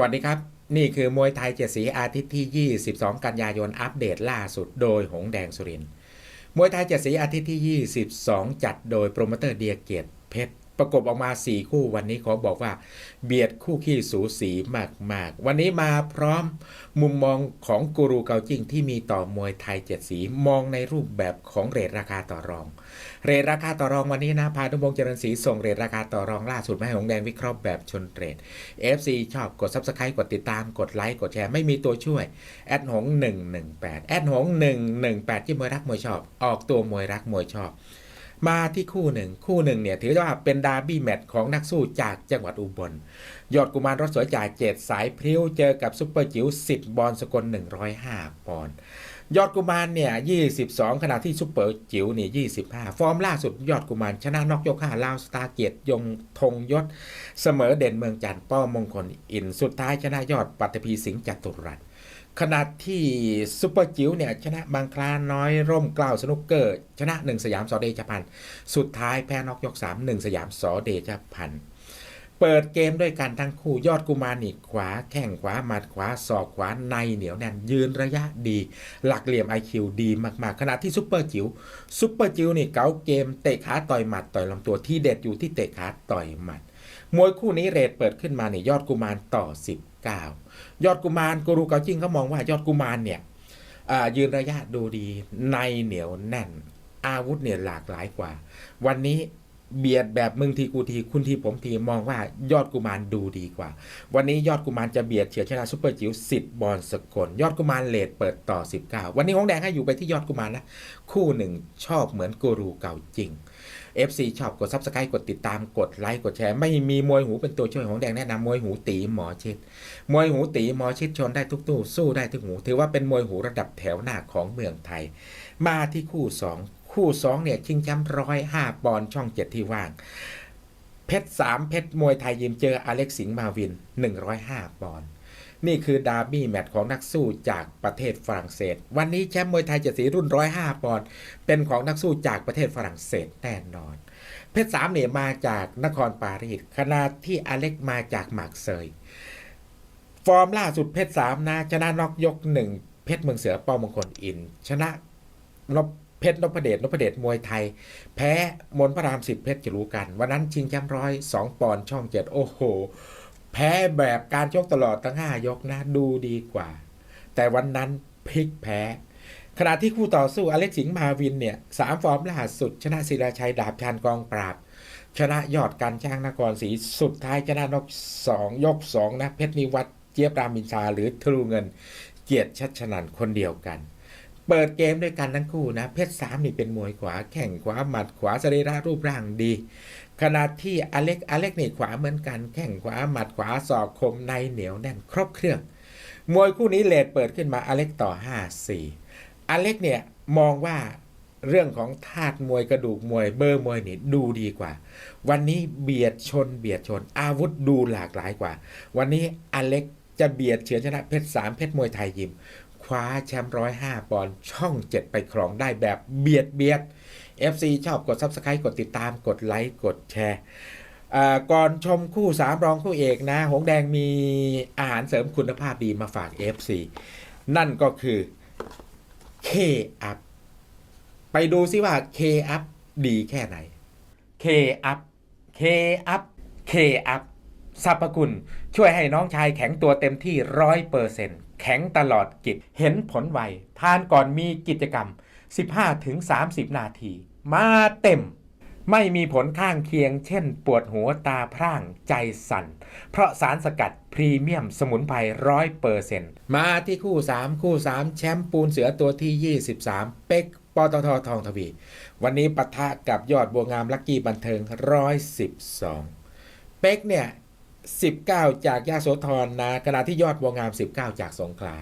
วัสดีครับ นี่คือมวยไทยเจ็ดสีอาทิตย์ที่ 22 กันยายนอัปเดตล่าสุดโดยหงแดงสุรินมวยไทยเจ็ดสีอาทิตย์ที่ 22 จัดโดยโปรโมเตอร์เดียเกียรติเพชร ประกบออกมา 4 คู่วันนี้ขอบอกว่า เบียดคู่ขี้สูสีมาก ๆ วันนี้มาพร้อมมุมมองของกูรูเกาจิ้งที่มีต่อมวยไทยเจ็ดสีมองในรูปแบบของเรทราคาต่อรอง เรทราคาต่อรองวันนี้นะพานุพงษ์เจริญศรีส่งเรทราคาต่อรองล่าสุดมาให้หงแดงวิเคราะห์แบบชนเรท FC ชอบกด Subscribe กดติดตามกดไลค์กดแชร์ไม่มีตัวช่วยแอดหง118แอดหง118ที่มวยรักมวยชอบ ออกตัวมวยรักมวยชอบ มาที่คู่หนึ่ง คู่หนึ่งเนี่ยถือว่าเป็นดาร์บี้แมตช์ของนักสู้จากจังหวัดอุบล ยอดกุมารรถสวยจ่ายเจ็ดสายพริ้วเจอกับซุปเปอร์จิ๋ว10 บอลสกล 105 ปอนด์ ยอดกุมารเนี่ย22 ขณะที่ซุปเปอร์จิ๋วเนี่ย25 ฟอร์มล่าสุดยอดกุมารชนะนอกยก5ลาวสตาเกียรติยงธงยศ เสมอเด่นเมืองจันทร์ป้อมงคลอิน สุดท้ายชนะยอดปัตตภีสิงห์จตุรัสขณะที่ซุปเปอร์จิ๋วเนี่ยชนะบางคลาน้อยร่มกล้าวสนุกเกอร์ ชนะหนึ่งสยามสอเดชพันธ์สุดท้ายแพ้นอกยก3 1สยามสอเดชพันธ์ เปิดเกมด้วยกันทั้งคู่ยอดกุมารนี่ขวาแข้งขวาหมัดขวาศอกขวาในเหนียวแน่นยืนระยะดี หลักเหลี่ยม IQ ดีมากๆ ขณะที่ซุปเปอร์จิ๋วซุปเปอร์จิ๋วนี่เก๋าเกมเตะขาต่อยหมัดต่อยลำตัวที่เด็ดอยู่ที่เตะขาต่อยหมัดมวยคู่นี้เรทเปิดขึ้นมาเนี่ยยอดกุมารต่อ 19 ยอดกุมารกูรูเกาจิ้งเขามองว่ายอดกุมารเนี่ยยืนระยะดูดีในเหนียวแน่น อาวุธเนี่ยหลากหลายกว่า วันนี้ เบียดแบบมึงทีกูทีคุณทีผมทีมองว่ายอดกุมารดูดีกว่า วันนี้ยอดกุมารจะเบียดเฉียดชนะซุปเปอร์จิ๋ว10บบอลสกลยอดกุมารเลทเปิดต่อ 19 วันนี้ของแดงให้อยู่ไปที่ยอดกุมารนะ คู่หนึ่งชอบเหมือนกูรูเก่าจริง FC ชอบกด Subscribe กดติดตามกดไลค์กดแชร์ ไม่มีมวยหูเป็นตัวช่วยของแดงแนะนำมวยหูตีหมอชิดมวยหูตีหมอชิดชนได้ทุกตู้สู้ได้ทุกหู ถือว่าเป็นมวยหูระดับแถวหน้าของเมืองไทย มาที่คู่ 2 คู่2เนี่ยชิงแชมป์ร้อยห้าปอนด์ช่องเจ็ดที่ว่าง เพชรสามเพชรมวยไทยยิมเจออเล็กสิงห์มาวิน105ปอนด์นี่คือดาร์บี้แมตช์ของนักสู้จากประเทศฝรั่งเศส วันนี้แชมป์มวยไทยเจ็ดสีรุ่น105ปอนด์เป็นของนักสู้จากประเทศฝรั่งเศสแน่นอน เพชรสามเนี่ยมาจากนครปารีสขณะที่อเล็กมาจากหมากเซยฟอร์มล่าสุดเพชรสามนะชนะนอกยกหนึ่งเพชรเมืองเสือปอมงคลอิน ชนะนพ เพชรนพเดชนพเดชมวยไทย แพ้มนพระรามสิบเพชรจะรู้กัน วันนั้นชิงแชมป์ร้อยสองปอนช่องเจ็ดโอ้โห แพ้แบบการชกตลอดทั้งห้ายกนะดูดีกว่า แต่วันนั้นพลิกแพ้ขณะที่คู่ต่อสู้อเล็กสิงห์มาวินเนี่ยสามฟอร์มล่าสุด ชนะศิลาชัยดาบชานกองปราบ ชนะยอดการช่างนครศรีสุดท้ายชนะนกสองยกสองนะเพชรนิวัฒน์เจี๊ยบรามินชาหรือทรูเงิน เกียรติชัชนันคนเดียวกัน เปิดเกมด้วยกันทั้งคู่นะ เพชรสามนี่เป็นมวยขวาแข่งขวาหมัดขวาสรีระรูปร่างดี ขณะที่อเล็กอเล็กนี่ขวาเหมือนกันแข่งขวาหมัดขวาศอกคมในเหนียวแน่นครบเครื่อง มวยคู่นี้เลทเปิดขึ้นมาอเล็กต่อ 5-4อเล็กเนี่ยมองว่าเรื่องของธาตุมวยกระดูกมวยเบอร์มวยนี่ดูดีกว่า วันนี้เบียดชนเบียดชนอาวุธดูหลากหลายกว่า วันนี้อเล็กจะเบียดเฉือนชนะเพชรสามเพชรมวยไทยยิม คว้าแชมป์ร้อยห้าปอนด์ช่องเจ็ดไปครองได้แบบเบียดเบียด FC ชอบกด Subscribe กดติดตามกดไลค์กดแชร์ก่อนชมคู่สามรองคู่เอกนะ หงแดงมีอาหารเสริมคุณภาพดีมาฝาก FC นั่นก็คือ K Up ไปดูซิว่า K Up ดีแค่ไหน K Up K Up K Up สรรพคุณช่วยให้น้องชายแข็งตัวเต็มที่ร้อยเปอร์เซ็นต์ แข็งตลอดกิจ เห็นผลไว ทานก่อนมีกิจกรรม 15-30 นาที มาเต็ม ไม่มีผลข้างเคียง เช่น ปวดหัวตาพร่างใจสั่น เพราะสารสกัดพรีเมียมสมุนไพรร้อยเปอร์เซ็นต์มาที่คู่ 3 คู่ 3 แชมป์ปูนเสือตัวที่ 23 เป็กปตททองทวี วันนี้ปะทะกับยอดบัวงามลักกี้บันเทิง 112 เป็กเนี่ย 19 จากยาโสธรนะขณะที่ยอดบัวงาม 19 จากสงขลา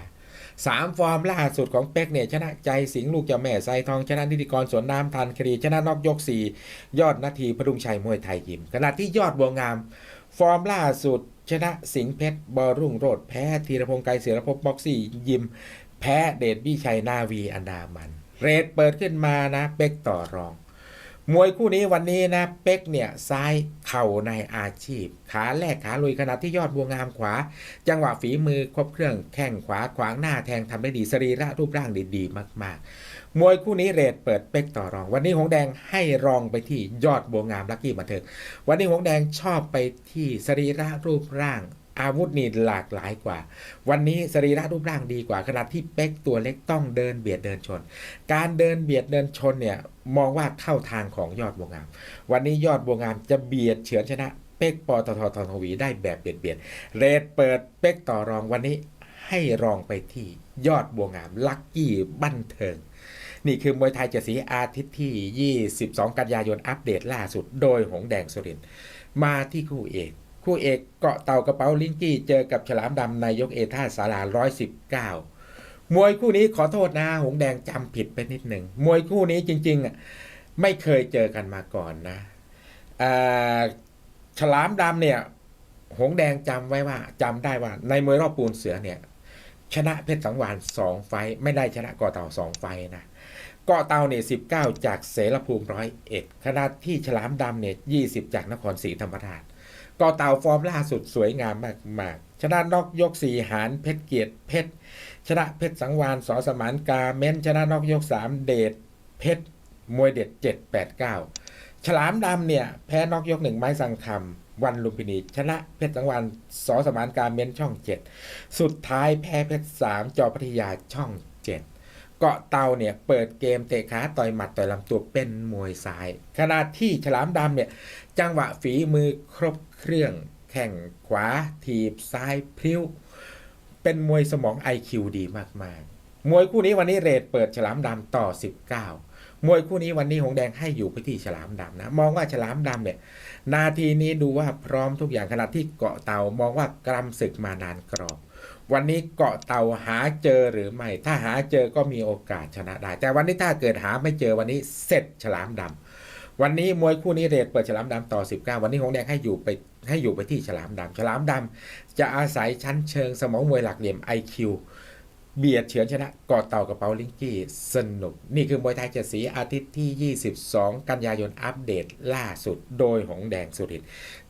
สามฟอร์มล่าสุดของเป็กเนี่ยชนะใจสิงห์ลูกเจ้าแม่ไซทองชนะนิติกรสวนน้ำทันคดีชนะนอกยก4ยอดนาทีพดุงชัยมวยไทยยิมขณะที่ยอดบัวงาม ฟอร์มล่าสุด ชนะสิงห์เพชรบอรุ่งโรดแพ้ธีรพงศ์ไกรเสือรภพบ็อกซี่ยิม แพ้เดชวิชัยนาวีอันดามัน เรทเปิดขึ้นมานะเป็กต่อรอง มวยคู่นี้วันนี้นะเป๊กเนี่ยซ้ายเข่าในอาชีพ ขาแรกขาลุยขณะที่ยอดบัวงามขวา จังหวะฝีมือครบเครื่องแข้งขวาขวางหน้าแทงทำได้ดีสรีระรูปร่างดีๆมาก ๆ มวยคู่นี้เรทเปิดเป๊กต่อรอง วันนี้หงแดงให้รองไปที่ยอดบัวงามลักกี้บันเทิงวันนี้หงแดงชอบไปที่สรีระรูปร่าง อาวุธนี่หลากหลายกว่า วันนี้สรีระรูปร่างดีกว่าขณะที่เป๊กตัวเล็กต้องเดินเบียดเดินชน การเดินเบียดเดินชนเนี่ยมองว่าเข้าทางของยอดบัวงาม วันนี้ยอดบัวงามจะเบียดเฉือนชนะเป๊กปตทททวีได้แบบเบียดเบียดเรทเปิดเป๊กต่อรองวันนี้ให้รองไปที่ยอดบัวงามลักกี้บันเทิง นี่คือมวยไทยเจสีอาทิตย์ที่ 22 กันยายนอัปเดตล่าสุดโดยหงแดงสุรินมาที่คู่เอก คู่เอกเกาะเต่ากระเป๋าลิงกี้เจอกับฉลามดำในยกเอท่าสารา119มวยคู่นี้ขอโทษนะหงแดงจำผิดไปนิดหนึ่งมวยคู่นี้จริงๆไม่เคยเจอกันมาก่อนนะฉลามดำเนี่ย หงแดงจำไว้ว่าจำได้ว่า ในมวยรอบปูนเสือเนี่ย ชนะเพชรสังวานสองไฟไม่ได้ชนะเกาะเต่าสองไฟนะเกาะเต่าเนี่ยสิบเก้าจากเสรภูมิร้อยเอ็ดขณะที่ฉลามดำเนี่ยยี่สิบจากนครศรีธรรมราช กาะเต่าฟอร์มล่าสุดสวยงามมากๆ ชนะนอกยกสี่หารเพชรเกียรติเพชรชนะเพชรสังวานสอสมานกาเม้นชนะนอกยกสามเดชเพชรมวยเด็ดเจ็ดแปดเก้าฉลามดำเนี่ย แพ้นอกยกหนึ่งไม้สังคำวันลุมพินี ชนะเพชรสังวานสอสมานกาเม้นช่องเจ็ดสุดท้ายแพ้เพชรสามจอพัทยาช่องเจ็ด เกาะเตาเนี่ยเปิดเกมเตะขาต่อยหมัดต่อยลำตัวเป็นมวยซ้าย ขณะที่ฉลามดำเนี่ยจังหวะฝีมือครบเครื่อง แข่งขวาถีบซ้ายพริ้ว เป็นมวยสมอง IQ ดีมากๆ มวยคู่นี้วันนี้เรทเปิดฉลามดำต่อ 19 มวยคู่นี้วันนี้หงแดงให้อยู่ไปที่ฉลามดำนะ มองว่าฉลามดำเนี่ยนาทีนี้ดูว่าพร้อมทุกอย่างขณะที่เกาะเตามองว่ากรำศึกมานานกรอบ วันนี้เกาะเต่าหาเจอหรือไม่ ถ้าหาเจอก็มีโอกาสชนะได้ แต่วันนี้ถ้าเกิดหาไม่เจอวันนี้เสร็จฉลามดำวันนี้มวยคู่นี้เรทเปิดฉลามดำต่อ 19 วันนี้หงแดงให้อยู่ไปให้อยู่ไปที่ฉลามดำฉลามดำจะอาศัยชั้นเชิงสมองมวยหลักเหลี่ยม IQ เบียดเฉือนชนะเกาะเต่ากระเป๋าลิงกี้สนุก นี่คือมวยไทยเจ็ดสีอาทิตย์ที่ 22 กันยายนอัปเดตล่าสุดโดยหงแดงสุริน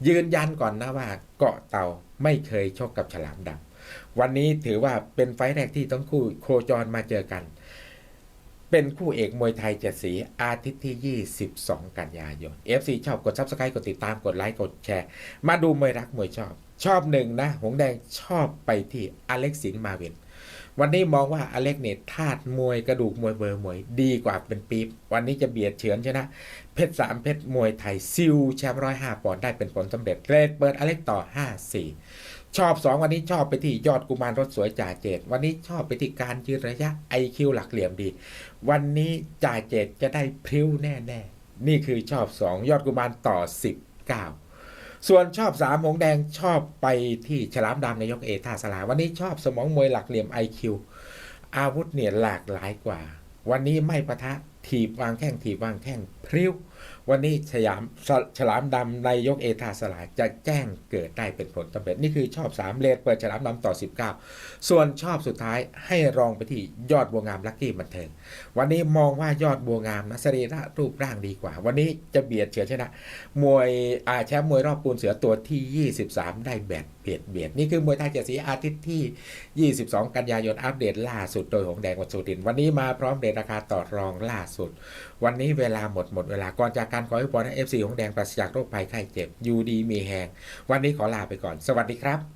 ยืนยันก่อนนะว่าเกาะเต่าไม่เคยชกกับฉลามดำ วันนี้ถือว่าเป็นไฟล์แรกที่ต้องคู่โคจรมาเจอกัน เป็นคู่เอกมวยไทยเจ็ดสีอาทิตย์ที่ 22 กันยายน FC ชอบกด Subscribe กดติดตามกดไลค์กดแชร์ มาดูมวยรักมวยชอบ ชอบหนึ่งนะ หงแดงชอบไปที่อเล็กซินมาวิน วันนี้มองว่าอเล็กเนี่ยธาตุมวยกระดูกมวยเบอร์มวย ดีกว่าเป็นปี๊บวันนี้จะเบียดเฉือนชนะ เพชรสามเพชรมวยไทยซิลแชมป์ร้อยห้าปอนด์ได้เป็นผลสำเร็จเรทเปิดอเล็กต่อ5 4ชอบ 2 วันนี้ชอบไปที่ยอดกุมารรถสวยจ่าเจดวันนี้ชอบไปที่การยืนระยะ IQ หลักเหลี่ยมดี วันนี้จ่าเจดจะได้พริ้วแน่ ๆ นี่คือชอบ 2 ยอดกุมารต่อ 19 ส่วนชอบสามหงแดงชอบไปที่ฉลามดำในยกเอท่าสลา วันนี้ชอบสมองมวยหลักเหลี่ยม IQ อาวุธเนี่ยหลากหลายกว่า วันนี้ไม่ปะทะถีบวางแข้งถีบวางแข้งพริ้ววันนี้ฉลามฉลามดำในยกเอทาสลายจะแจ้งเกิดได้เป็นผลสำเร็จนี่คือชอบ 3 เลทเปิดฉลามดำต่อ 19 ส่วนชอบสุดท้ายให้รองไปที่ยอดบัวงามลักกี้บันเทิงวันนี้มองว่ายอดบัวงามนะสรีระรูปร่างดีกว่า วันนี้จะเบียดเฉือนชนะ มวยอาแชมป์มวยรอบปูนเสือตัวที่ 23 ได้แบบเบียดเบียดนี่คือมวยไทยเจ็ดสีอาทิตย์ที่ 22 กันยายนอัปเดตล่าสุดโดยหงแดงวัดสุดิน วันนี้มาพร้อมเดทราคาต่อรองล่าสุด วันนี้เวลาหมดหมดเวลาก่อนจากการขอให้พรให้เอฟซีของแดงปราศจากโรคภัยไข้เจ็บ อยู่ดีมีแหงวันนี้ขอลาไปก่อน สวัสดีครับ